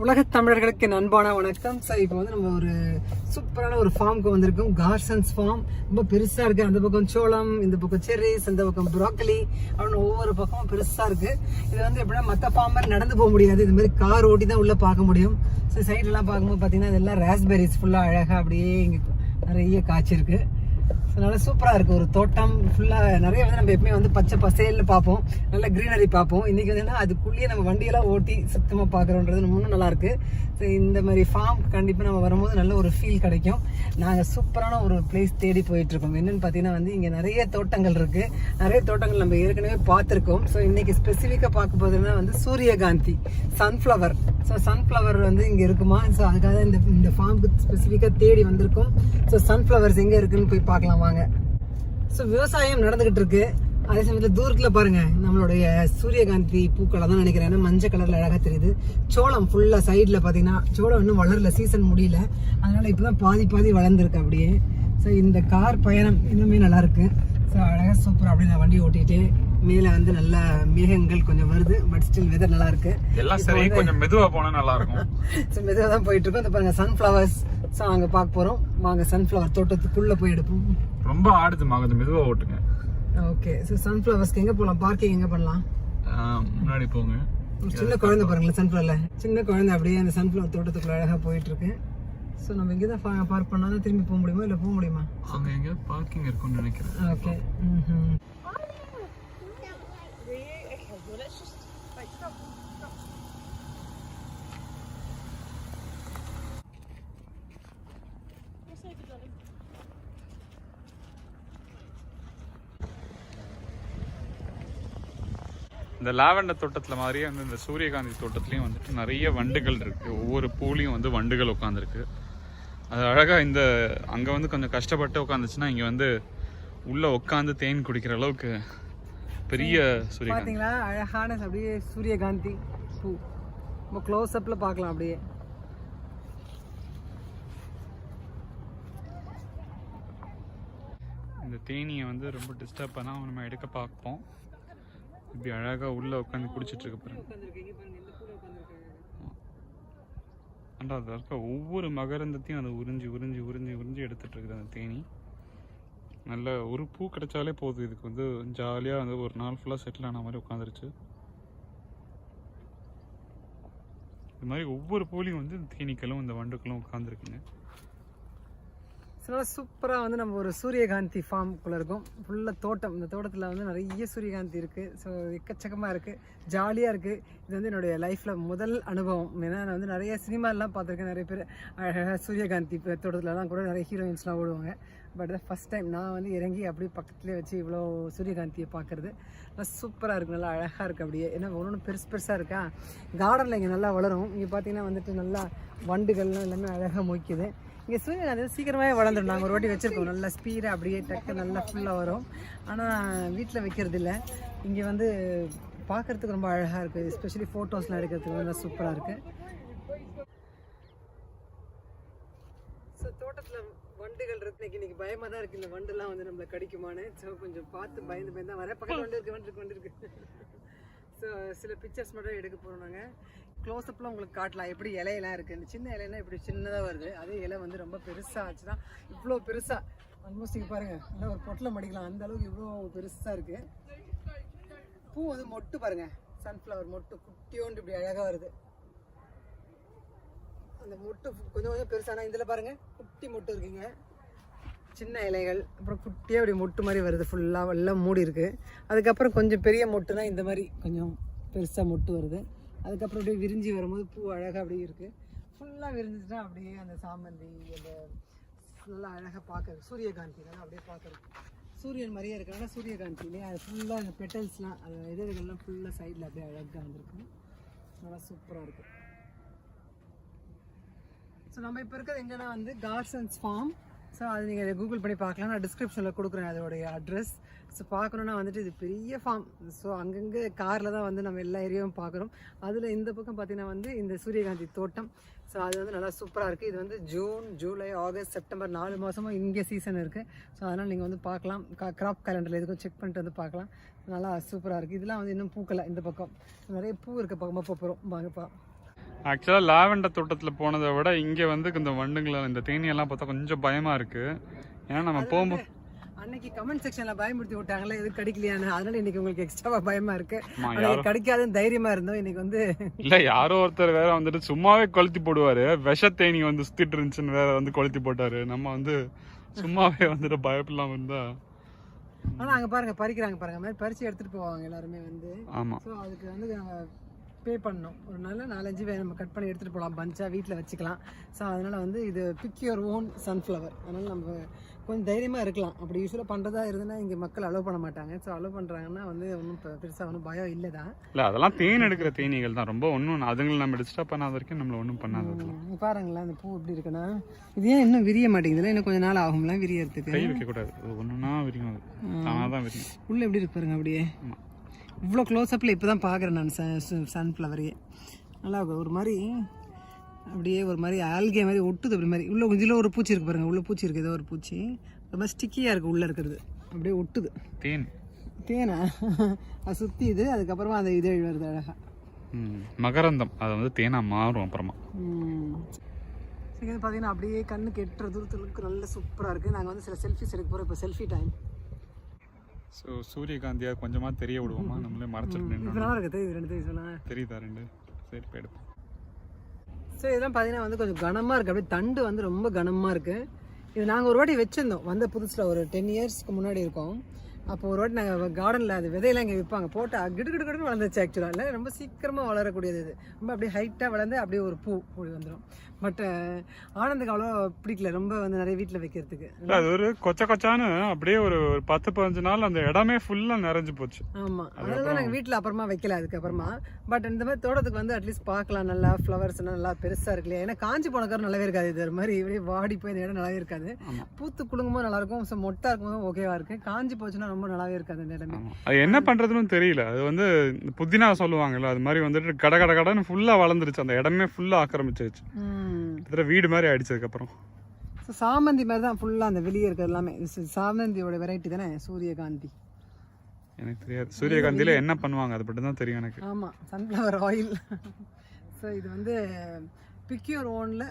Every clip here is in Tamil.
உலகத் தமிழர்களுக்கு நண்பான வணக்கம். சார் இப்போ வந்து நம்ம ஒரு சூப்பரான ஒரு ஃபார்முக்கு வந்திருக்கோம். கார்சன்ஸ் ஃபார்ம் ரொம்ப பெருசாக இருக்குது அந்த பக்கம் சோளம் இந்த பக்கம் செர்ரிஸ் இந்த பக்கம் ப்ராக்கலி அப்படின்னு ஒவ்வொரு பக்கமும் பெருசாக இருக்குது இது வந்து எப்படின்னா மற்ற ஃபார்ம் மாதிரி நடந்து போக முடியாது. இது மாதிரி கார் ஓட்டி தான் உள்ளே பார்க்க முடியும். ஸோ சைட்லலாம் பார்க்கும்போது பார்த்தீங்கன்னா இதெல்லாம் ராஸ்பெரிஸ் ஃபுல்லாக அழகாக அப்படியே இங்கே நிறைய காய்ச்சிருக்கு. நல்லா சூப்பராக இருக்குது ஒரு தோட்டம் ஃபுல்லாக நிறைய வந்து நம்ம எப்பவுமே வந்து பச்சை பசேல்னு பார்ப்போம். நல்ல க்ரீனரி பார்ப்போம். இன்றைக்கி வந்து அதுக்குள்ளேயே நம்ம வண்டியெல்லாம் ஓட்டி சுத்தமாக பார்க்குறோன்றது இன்னும் நல்லாயிருக்கு ஸோ இந்த மாதிரி ஃபார்ம் கண்டிப்பாக நம்ம வரும்போது நல்ல ஒரு ஃபீல் கிடைக்கும். நாங்கள் சூப்பரான ஒரு பிளேஸ் தேடி போயிட்டுருக்கோம். என்னென்னு பார்த்தீங்கன்னா வந்து இங்கே நிறைய தோட்டங்கள் இருக்குது நிறைய தோட்டங்கள் நம்ம ஏற்கனவே பார்த்துருக்கோம். ஸோ இன்றைக்கி ஸ்பெசிஃபிக்காக பார்க்க போதுன்னா வந்து சூரியகாந்தி சன்ஃப்ளவர் ஸோ சன்ஃப்ளவர் வந்து இங்கே இருக்குமா? ஸோ அதுக்காக இந்த இந்த ஃபார்முக்கு ஸ்பெசிஃபிக்காக தேடி வந்திருக்கும். ஸோ சன்ஃப்ளவர்ஸ் எங்கே இருக்குன்னு போய் பார்க்கலாம் வாங்க. ஸோ விவசாயம் நடந்துகிட்டு இருக்கு. அதே சமயத்தில் தூரத்தில் பாருங்க நம்மளுடைய சூரியகாந்தி பூக்களை தான் நினைக்கிறேன். ஏன்னா மஞ்சள் கலரில் அழகாக தெரியுது. சோளம் ஃபுல்லாக சைடில் பார்த்தீங்கன்னா சோளம் இன்னும் வளரல சீசன் முடியல. அதனால இப்பதான் பாதி பாதி வளர்ந்துருக்கு அப்படியே. ஸோ இந்த கார் பயணம் இன்னுமே நல்லா இருக்கு. ஸோ அழகாக சூப்பர் அப்படியே நான் வண்டி ஓட்டிகிட்டே மேலே வந்து நல்ல மேகங்கள் கொஞ்சம் வருது பட் ஸ்டில் வெதர் நல்லா இருக்கு எல்லாம் சரி கொஞ்சம் மெதுவா போனா நல்லா இருக்கும் ஸோ மெதுவாக தான் போயிட்டு இருக்கோம் இந்த பாருங்க சன்ஃப்ளவர்ஸ் ஸோ அங்கே பார்க்க போகிறோம் வாங்க சன்ஃப்ளவர் தோட்டத்துக்குள்ளே போய் எடுப்போம். ரொம்ப ஆடுதுமா கொஞ்சம் மெதுவா ஓட்டுங்க. ஓகே ஸோ சன்ஃப்ளவர்ஸ்க்கு எங்கே போகலாம் பார்க்கிங் எங்கே பண்ணலாம் முன்னாடி போங்க. சின்ன குழந்தை பாருங்களேன் சன்ஃப்ளவரில் சின்ன குழந்தை அப்படியே அந்த சன்ஃப்ளவர் தோட்டத்துக்குள்ள அழகாக போயிட்டு இருக்கு ஸோ நம்ம இங்கே தான் பார்க் பண்ணால் தான் திரும்பி போக முடியுமா? இல்லை போக முடியுமா? அங்க எங்க பார்க்கிங் இருக்கும்னு நினைக்கிறேன். ஓகே இந்த லாவெண்டர் தோட்டத்துல மாதிரியே வந்து இந்த சூரியகாந்தி தோட்டத்துலயும் வந்துட்டு நிறைய வண்டுகள் இருக்கு. ஒவ்வொரு பூலையும் வந்து வண்டுகள் உட்காந்துருக்கு அது அழகா இந்த அங்க வந்து கொஞ்சம் கஷ்டப்பட்டு உட்காந்துச்சுன்னா இங்க வந்து உள்ள உட்காந்து தேன் குடிக்கிற அளவுக்கு பெரிய சூரியகாந்தி. பார்த்தீங்களா அழகான அப்படியே சூரியகாந்தி பூ. நம்ம க்ளோஸ் அப்பில் பார்க்கலாம் அப்படியே. இந்த தேனியை வந்து ரொம்ப டிஸ்டர்ப் பண்ணா நம்ம எடுக்க பார்ப்போம். இப்படி அழகாக உள்ளே உட்காந்து குடிச்சிட்டு இருக்க பாருங்க அண்டா அதில் இருக்க ஒவ்வொரு மகரந்தத்தையும் அதை உறிஞ்சி உறிஞ்சி உறிஞ்சி உறிஞ்சி எடுத்துட்டு இருக்குது அந்த தேனி. நல்ல ஒரு பூ கிடைச்சாலே போதும். இதுக்கு வந்து ஜாலியாக வந்து ஒரு நாள் ஃபுல்லாக செட்டில் ஆன மாதிரி உட்காந்துருச்சு. இது மாதிரி ஒவ்வொரு பூலையும் வந்து தேனீக்களும் இந்த வண்டுக்களும் உட்காந்துருக்குங்க. ஸோ நல்லா சூப்பராக வந்து நம்ம ஒரு சூரியகாந்தி ஃபார்முக்குள்ளே இருக்கும். ஃபுல்லாக தோட்டம். இந்த தோட்டத்தில் வந்து நிறைய சூரியகாந்தி இருக்குது ஸோ எக்கச்சக்கமாக இருக்குது ஜாலியாக இருக்குது இது வந்து என்னுடைய லைஃப்பில் முதல் அனுபவம். ஏன்னா நான் வந்து நிறைய சினிமாலாம் பார்த்துருக்கேன். நிறைய பேர் அழகாக சூரியகாந்தி ப- தோட்டத்துலலாம் கூட நிறைய ஹீரோயின்ஸ்லாம் ஓடுவாங்க. பட் ஃபஸ்ட் டைம் நான் வந்து இறங்கி அப்படியே பக்கத்துலேயே வச்சு இவ்வளோ சூரியகாந்தியை பார்க்குறது. நல்லா சூப்பராக இருக்குது நல்லா அழகாக இருக்குது அப்படியே. ஏன்னா ஒன்று பெருசு பெருசாக இருக்கா? கார்டனில் இங்கே நல்லா வளரும். இங்கே பார்த்தீங்கன்னா வந்துட்டு நல்லா வண்டுகள்லாம் எல்லாமே அழகாக மொய்க்குது. இங்கே சூரியன் அது சீக்கிரமாகவே வளர்ந்துடும் நாங்கள் ஒரு வாட்டி வச்சுருக்கோம் நல்லா ஸ்பீடாக அப்படியே டக்கு நல்லா ஃபுல்லாக வரும். ஆனால் வீட்டில் வைக்கிறது இல்லை இங்கே வந்து பார்க்குறதுக்கு ரொம்ப அழகாக இருக்குது எஸ்பெஷலி ஃபோட்டோஸ்லாம் எடுக்கிறதுக்கு நல்லா சூப்பராக இருக்குது ஸோ தோட்டத்தில் வண்டுகள் இருக்கு. இன்னைக்கு இன்னைக்கு பயமாக தான் இருக்குது இந்த வண்டுலாம் வந்து நம்மளை கடிக்குமான்னு. ஸோ கொஞ்சம் பார்த்து பயந்து பயந்து தான் வரேன். பக்கத்தில் வண்டு இருக்கு வண்டு இருக்கு வண்டு இருக்கு. ஸோ சில பிக்சர்ஸ் மட்டும் எடுக்க போகிறோம் நாங்கள் க்ளோஸ்அப்பில் உங்களுக்கு காட்டலாம். எப்படி இலையெல்லாம் இருக்குது இந்த சின்ன இலைனா இப்படி சின்னதாக வருது. அதே இலை வந்து ரொம்ப பெருசாக ஆச்சுன்னா இவ்வளோ பெருசாக ஆல்மோஸ்ட் இங்கே பாருங்கள் நல்லா ஒரு பொட்டில் மடிக்கலாம் அந்த அளவுக்கு இவ்வளோ பெருசாக இருக்குது பூ வந்து மொட்டு பாருங்கள் சன்ஃப்ளவர் மொட்டு குட்டியோண்டு இப்படி அழகாக வருது. அந்த மொட்டு கொஞ்சம் கொஞ்சம் பெருசானா இதில் பாருங்கள் குட்டி மொட்டு இருக்குங்க. சின்ன இலைகள் அப்புறம் குட்டியாக அப்படி மொட்டு மாதிரி வருது ஃபுல்லாக எல்லாம் மூடி இருக்குது அதுக்கப்புறம் கொஞ்சம் பெரிய மொட்டுனா இந்த மாதிரி கொஞ்சம் பெருசாக மொட்டு வருது. அதுக்கப்புறம் அப்படியே விரிஞ்சி வரும்போது பூ அழகாக அப்படியே இருக்குது ஃபுல்லாக விரிஞ்சிச்சுன்னா அப்படியே அந்த சாமந்தி அந்த நல்லா அழகாக பார்க்கறது சூரியகாந்தி அப்படியே பார்க்குறது சூரியன் மாதிரியே இருக்கிறனால சூரியகாந்தி இல்லையா? அது ஃபுல்லாக அந்த பெட்டல்ஸ்லாம் அந்த இதழ்கள்லாம் ஃபுல்லாக சைடில் அப்படியே அழகாக வந்திருக்கு. நல்லா சூப்பராக இருக்குது ஸோ நம்ம இப்போ இருக்கிறது எங்கன்னா வந்து கார்சன்ஸ் ஃபார்ம் ஸோ அது நீங்கள் கூகுள் பண்ணி பார்க்கலாம். நான் டிஸ்கிரிப்ஷனில் கொடுக்குறேன் அதோடைய அட்ரஸ் ஸோ பார்க்கணுன்னா வந்துட்டு இது பெரிய ஃபார்ம் ஸோ அங்கங்கே காரில் தான் வந்து நம்ம எல்லா ஏரியாவும் பார்க்குறோம். அதில் இந்த பக்கம் பார்த்திங்கன்னா வந்து இந்த சூரியகாந்தி தோட்டம். ஸோ அது வந்து நல்லா சூப்பராக இருக்குது இது வந்து ஜூன் ஜூலை ஆகஸ்ட் செப்டம்பர் நாலு மாதமும் இங்கே சீசன் இருக்குது ஸோ அதனால் நீங்கள் வந்து பார்க்கலாம். கிராப் கேலண்டரில் எதுக்கும் செக் பண்ணிட்டு வந்து பார்க்கலாம். நல்லா சூப்பராக இருக்குது இதெல்லாம் வந்து இன்னும் பூக்கலை இந்த பக்கம். நிறைய பூ இருக்க பக்கமாக போகிறோம் வாங்கப்பா. ஆக்சுவலாக லாவெண்டர் தோட்டத்தில் போனதை விட இங்கே வந்து இந்த வண்டுங்களை இந்த தேனியெல்லாம் பார்த்தா கொஞ்சம் பயமாக இருக்குது ஏன்னா நம்ம போகும்போது அன்னைக்கு கமெண்ட் செக்ஷன்ல பயமுறுத்தி விட்டாங்களே எதுவும் கடிக்கலையான்னு. அதனால இன்னைக்கு உங்களுக்கு எக்ஸ்ட்ராவா பயமா இருக்கு. ஆமா, கடிக்காதுன்னு தைரியமா இருந்தோம். இன்னைக்கு வந்து இல்லை யாரோ ஒருத்தர் வேற வந்துட்டு சும்மாவே கொளுத்தி போடுவாரு. விஷ தேனி வந்து சுத்திட்டு இருந்துச்சுன்னு வேற வந்து கொளுத்தி போட்டாரு. நம்ம வந்து சும்மாவே வந்துட்டு பயப்படலாம் இருந்தா. ஆனா அங்க பாருங்க பறிக்கிறாங்க பாருங்க. மாதிரி பறிச்சு எடுத்துட்டு போவாங்க எல்லாருமே வந்து. ஆமாம் ஸோ அதுக்கு வந்து பே பண்ணணும் ஒரு நல்ல நாலஞ்சு நம்ம கட் பண்ணி எடுத்துகிட்டு போகலாம் பஞ்சாக வீட்டில் வச்சுக்கலாம். ஸோ அதனால் வந்து இது பிக் யுவர் ஓன் சன்ஃப்ளவர் அதனால் நம்ம கொஞ்சம் தைரியமாக இருக்கலாம். அப்படி யூஸ்வலாக பண்ணுறதா இருந்ததுன்னா இங்கே மக்கள் அலோவ் பண்ண மாட்டாங்க. ஸோ அலோவ் பண்ணுறாங்கன்னா வந்து ஒன்றும் பெருசாக ஒன்றும் பயம் இல்லை தான். இல்லை அதெல்லாம் தேன் எடுக்கிற தேனீகள் தான். ரொம்ப ஒன்றும் அதுங்களை நம்ம டிஸ்டர்ப் பண்ணாத வரைக்கும் நம்மள ஒன்றும் பண்ணாது பாருங்களேன் அந்த பூ எப்படி இருக்குன்னா இது ஏன் இன்னும் விரிய மாட்டேங்குதுல இன்னும் கொஞ்சம் நாள் ஆகும்ல விரியறதுக்கு? கை வைக்கக்கூடாது. ஒன்றுனா விரியும் தானாக தான் விரியும். உள்ள எப்படி இருக்கு பாருங்க அப்படியே. இவ்வளோ க்ளோஸ்அப்பில் இப்போ தான் பார்க்குறேன் நான் சன்ஃப்ளவரையே நல்லா ஒரு மாதிரி அப்படியே ஒரு மாதிரி ஆல்கே மாதிரி ஒட்டுது அப்படி மாதிரி. உள்ள கொஞ்சம் ஒரு பூச்சி இருக்கு பாருங்க. உள்ள பூச்சி இருக்கு. ஏதோ ஒரு பூச்சி. ரொம்ப ஸ்டிக்கியாக இருக்குது உள்ளே இருக்கிறது. அப்படியே ஒட்டுது. தேன். தேனா? அது சுற்றி இது அதுக்கப்புறமா அந்த இதழ் வருது அழகா. ம், மகரந்தம். அது வந்து தேனா மாறும் அப்புறமா. சரி பார்த்தீங்கன்னா அப்படியே கண்ணுக்கு எட்டுற தூரத்துக்கு நல்ல சூப்பராக இருக்குது நாங்கள் வந்து சில செல்ஃபிஸ் எடுக்க போகிறோம் இப்போ செல்ஃபி டைம் ஸோ சூரியகாந்தியா கொஞ்சமா தெரிய விடுவோமா நம்மளே மறைச்சிட்டு நின்று இப்போ தெரியுதா ரெண்டு? சரி போயிடுப்போம் ஸோ இதெல்லாம் பார்த்தீங்கன்னா வந்து கொஞ்சம் கனமாக இருக்குது அப்படியே தண்டு வந்து ரொம்ப கனமாக இருக்குது இது நாங்கள் ஒரு வாட்டி வச்சுருந்தோம். வந்த புதுசில் ஒரு டென் இயர்ஸ்க்கு முன்னாடி இருக்கோம். அப்போ ஒரு வாட்டி நாங்கள் கார்டனில் அது விதையெல்லாம் இங்கே விற்பாங்க போட்டால் கிடு கிடு கிடுன்னு வளர்ந்துச்சு ஆக்சுவலாக இல்லை ரொம்ப சீக்கிரமாக வளரக்கூடியது இது. ரொம்ப அப்படியே ஹைட்டாக வளர்ந்து அப்படியே ஒரு பூ பூ வந்துடும் பட் ஆனந்துக்கு அவ்வளோ பிடிக்கல. ரொம்ப வந்து நிறைய வீட்டில் வைக்கிறதுக்கு. இல்ல அது ஒரு கொச்ச கொச்சான்னு அப்படியே ஒரு ஒரு பத்து பதினஞ்சு நாள் அந்த இடமே ஃபுல்லா நிறைஞ்சு போச்சு. ஆமாம் அதனால தான் நாங்கள் வீட்டில் அப்புறமா வைக்கல அதுக்கப்புறமா. பட் இந்த மாதிரி தோட்டத்துக்கு வந்து அட்லீஸ்ட் பார்க்கலாம். நல்லா ஃப்ளவர்ஸ் நல்லா பெருசாக இருக்கு இல்லையா? ஏன்னா காஞ்சி போனக்காரம் நல்லாவே இருக்காது. இது மாதிரி இப்படியே வாடி போய் இந்த இடம் நல்லாவே இருக்காது. பூத்து குலுங்கும்போது நல்லா இருக்கும் ஸோ மொட்டா இருக்கும்போது ஓகேவா இருக்கு. காஞ்சி போச்சுன்னா ரொம்ப நல்லாவே இருக்காது இந்த இடமே. அது என்ன பண்றதுன்னு தெரியல. அது வந்து புதினா சொல்லுவாங்கல்ல அது மாதிரி வந்துட்டு கட கட கடன்னு ஃபுல்லா வளர்ந்துருச்சு. அந்த இடமே ஃபுல்லா ஆக்கிரமிச்சிருச்சு. கிட்டத்தட்ட வீடு மாதிரி ஆயிடுச்சதுக்கு அப்புறம் ஸோ சாமந்தி மாதிரி தான் ஃபுல்லாக அந்த வெளியே இருக்கிறது எல்லாமே. சாமந்தியோட வெரைட்டி தானே? சூரியகாந்தி. எனக்கு தெரியாது. சூரியகாந்தியில என்ன பண்ணுவாங்க? அது மட்டும் தான் தெரியும் எனக்கு. ஆமாம் சன்ஃப்ளவர் ஆயில் ஸோ இது வந்து பிக்யூர் ஓனில்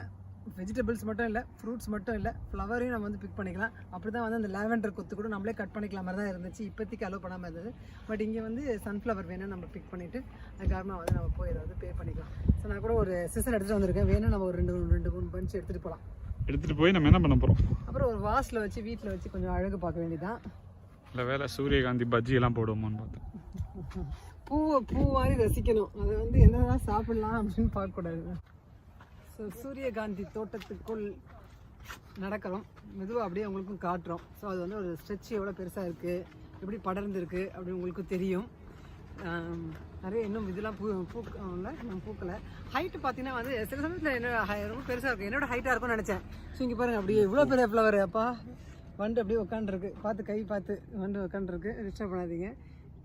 வெஜிடபிள்ஸ் மட்டும் இல்லை ஃப்ரூட்ஸ் மட்டும் இல்லை ஃப்ளவரையும் நம்ம வந்து பிக் பண்ணிக்கலாம். அப்படி தான் வந்து அந்த லாவெண்டர் கொத்து கூட நம்மளே கட் பண்ணிக்கலாம் மாதிரி தான் இருந்துச்சு. இப்போதைக்கு அலோவ் பண்ணாமல் இருந்தது. பட் இங்கே வந்து சன்ஃப்ளவர் வேணும் நம்ம பிக் பண்ணிவிட்டு அதுக்காரமாக வந்து நம்ம போய் ஏதாவது பே பண்ணிக்கலாம். ஸோ நான் கூட ஒரு சிசர் எடுத்துகிட்டு வந்திருக்கேன். வேணும் நம்ம ஒரு ரெண்டு ரெண்டு மூணு பஞ்ச் எடுத்துகிட்டு போகலாம் எடுத்துட்டு போய் நம்ம என்ன பண்ண போறோம்? அப்புறம் ஒரு வாஸில் வச்சு வீட்டில் வச்சு கொஞ்சம் அழகு பார்க்க வேண்டியதான் இல்ல வேலை சூரியகாந்தி பஜ்ஜி எல்லாம் போடுவோமோன்னு பார்த்தேன். பூவை பூ மாதிரி ரசிக்கணும். அதை வந்து என்னதான் சாப்பிடலாம் அப்படின்னு பார்க்கக்கூடாது. ஸோ சூரியகாந்தி தோட்டத்துக்குள் நடக்கிறோம் மெதுவாக அப்படியே உங்களுக்கும் காட்டுறோம். ஸோ அது வந்து ஒரு ஸ்ட்ரெச் எவ்வளோ பெருசாக இருக்குது எப்படி படர்ந்துருக்கு அப்படின்னு உங்களுக்கு தெரியும். நிறைய இன்னும் இதெல்லாம் பூ பூக்கல நான் பூக்கலை. ஹைட்டு பார்த்தீங்கன்னா வந்து சில சமயத்தில் என்னோட ரொம்ப பெருசாக இருக்கும். என்னோட ஹைட்டாக இருக்கும்னு நினச்சேன். ஸோ இங்கே பாருங்கள் அப்படியே இவ்வளோ பெரிய ஃப்ளவர் அப்பா. வண்டு அப்படியே உட்காந்துருக்கு பார்த்து கை பார்த்து வண்டு உட்காந்துருக்கு டிஸ்டர்ப் பண்ணாதீங்க.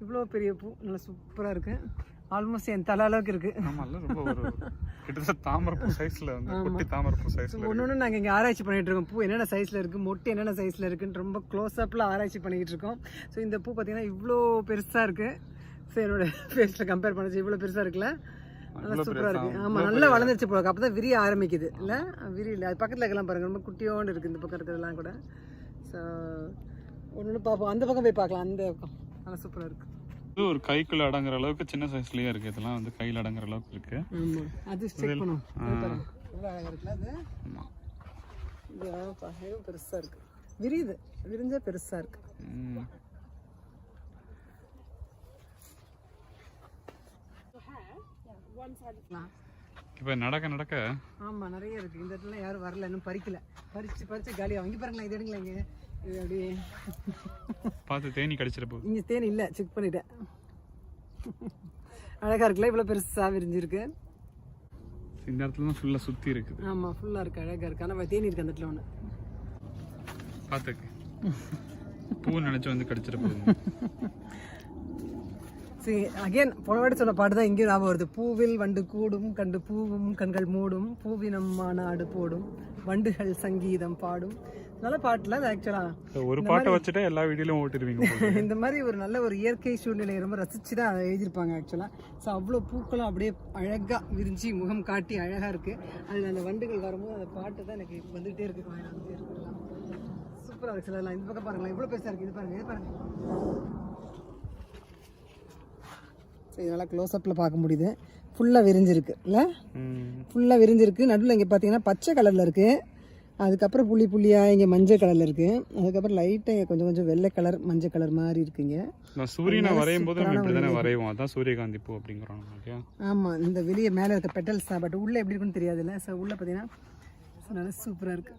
இவ்வளோ பெரிய பூ நல்லா சூப்பராக இருக்குது ஆல்மோஸ்ட் என் தலை அளவுக்கு இருக்குது ஆமால ரொம்ப கிட்டத்தட்ட தாமரப்பூ சைஸ்ல வந்து குட்டி தாமரப்பூ சைஸ்ல ஒன்று ஒன்று நாங்கள் இங்கே ஆராய்ச்சி பண்ணிகிட்டு இருக்கோம். பூ என்னென்ன சைஸில் இருக்குது மொட்டு என்னென்ன சைஸில் இருக்குன்னு ரொம்ப க்ளோஸ்அப்பில் ஆராய்ச்சி பண்ணிக்கிட்டு இருக்கோம். ஸோ இந்த பூ பார்த்தீங்கன்னா இவ்வளோ பெருசாக இருக்குது ஸோ என்னோட ஃபேஸில் கம்பேர் பண்ணிச்சு இவ்வளோ பெருசாக இருக்குல்ல? நல்லா சூப்பராக பெருசா? இருக்குது ஆமாம் நல்லா வளர்ந்துருச்சு போல அப்போ தான் விரிய ஆரம்பிக்குது. இல்லை? விரி இல்லை. அது பக்கத்தில் இருக்கலாம் பாருங்க ரொம்ப குட்டியோண்டு இருக்குது இந்த பக்கம் இருக்கிறதெல்லாம் கூட. ஸோ ஒன்று ஒன்று பார்ப்போம் அந்த பக்கம் போய் பார்க்கலாம். அந்த பக்கம். நல்லா சூப்பராக இருக்குது இது ஒரு கைக்குள்ள அடங்குற அளவுக்கு சின்ன சைஸ்லயே இருக்கு. இதெல்லாம் வந்து கையில் அடங்குற அளவுக்கு இருக்கு. அது செக் பண்ணுவோம் ஆமா. பெருசாக இருக்குது விரியுது. விரிஞ்சா பெருசாக இருக்குது ம். இப்ப நடக்க நடக்க. ஆமாம் நிறைய இருக்குது இந்த இடத்துல யாரும் வரல. இன்னும் பறிக்கல. பறிச்சு பறிச்சு காலியாக இங்கே பாருங்களேன் இது எடுங்களேன் இங்கே. இது அப்படியே. பார்த்து தேனி கடிச்சிட போகுது இங்கே தேன் இல்லை செக் பண்ணிட்டேன். அழகாக இருக்குல்ல இவ்வளோ பெருசாக விரிஞ்சிருக்கு. இந்த இடத்துல தான் ஃபுல்லா சுத்தி இருக்குது. ஆமாம் ஃபுல்லாக இருக்குது அழகாக இருக்குது ஆனால் தேனி இருக்குது அந்த இடத்துல ஒன்று பார்த்துக்கு. பூ நினைச்சு வந்து கடிச்சிட போகுது. சரி அகைன் போன வாட்டி சொன்ன பாட்டு தான் இங்கேயும் ஞாபகம் வருது. பூவில் வண்டு கூடும் கண்டு பூவும் கண்கள் மூடும் பூவினம் மாநாடு போடும் வண்டுகள் சங்கீதம் பாடும். நல்ல பாட்டுல ஆக்சுவலா ஒரு பாட்டை வச்சுட்டே எல்லா வீடியோலையும் ஓட்டிடுவீங்க போல. இந்த மாதிரி ஒரு நல்ல ஒரு இயற்கை சூழ்நிலையை ரொம்ப ரசிச்சு தான் அதை எழுதியிருப்பாங்க ஆக்சுவலாக ஸோ அவ்வளோ பூக்களும் அப்படியே அழகாக விரிஞ்சு முகம் காட்டி அழகாக இருக்குது அதில் அந்த வண்டுகள் வரும்போது அந்த பாட்டு தான் எனக்கு வந்துகிட்டே இருக்கு. சூப்பராக இருக்கு. சிலர்லாம் இந்த பக்கம் பாருங்களேன். இவ்வளோ பெருசாக இருக்குது இது பாருங்க இது பாருங்க. நல்லா க்ளோஸ்அப்பில் பார்க்க முடியுது. ஃபுல்லாக விரிஞ்சிருக்கு. இல்லை. ஃபுல்லாக விரிஞ்சிருக்கு. நடுவில் இங்கே பார்த்தீங்கன்னா பச்சை கலரில் இருக்குது அதுக்கப்புறம் புள்ளி புள்ளியாக இங்கே மஞ்சள் கலரில் இருக்குது அதுக்கப்புறம் லைட்டாக இங்கே கொஞ்சம் கொஞ்சம் வெள்ளை கலர் மஞ்சள் கலர் மாதிரி இருக்குங்க நான் சூரியனை வரையும் போது வரைவோம். அதான் சூரியகாந்தி பூ அப்படிங்கிறோம் ஆமாம் இந்த வெளியே மேலே இருக்க பெட்டல்ஸ் தான் பட் உள்ளே எப்படி இருக்குன்னு தெரியாதுல்ல. ஸோ உள்ளே பார்த்தீங்கன்னா நல்லா சூப்பராக இருக்குது